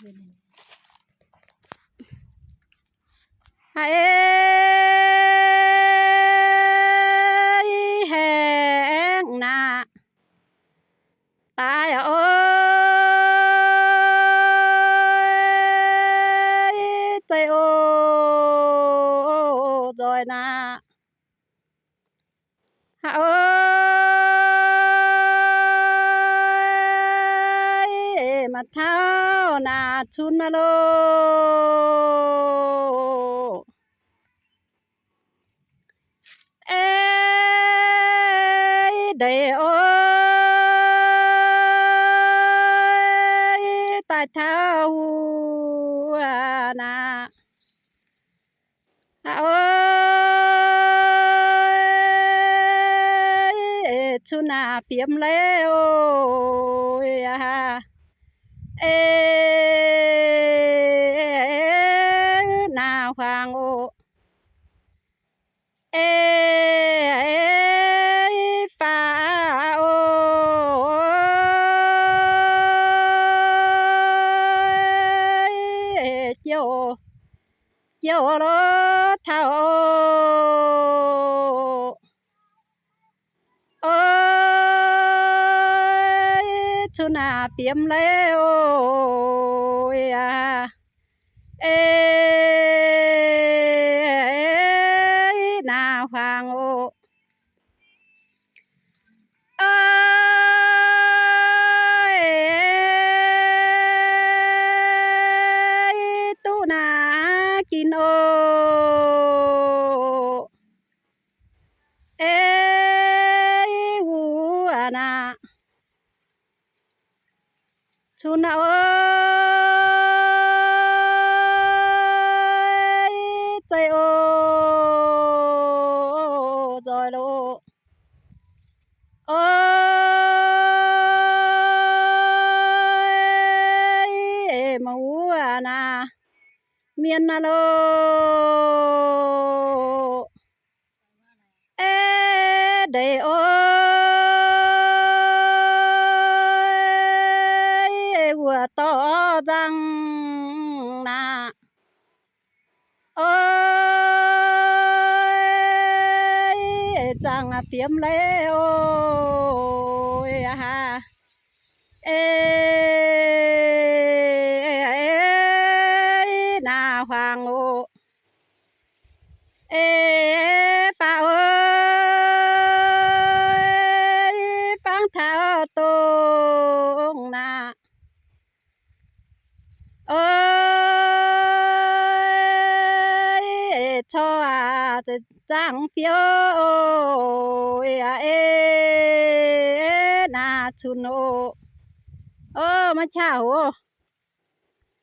เฮ้ยแหงหน้าตายโอ้ยใจโอ้จอยหน้าฮะโอ้ยมาท้า นาชุนนะโลเอ้ยเดโอ้ยตาเท้านาโอ้ยชุนาเปียมแล้วอะ เอ้นาควางโอเชุนาเปียมแล้วโอ้ยอะเอ้ยนาฟังโอเอ้ยตู้นากินโอเอ้ยวัวนา ชุนาโอ้ยใจโอจอยโลโอ้ยมาวัวนาเมียนนาโลเอเดโอ ต่อจังนาโอ้ยจังอะเปียมเลี้ยอะฮะเอ้นาฟังโอเอฟ้าเอ้ยฟังเท้าต ชออจะจ้างเฟียวเอยอเอนาชุนโอ เออมาเช้าโอ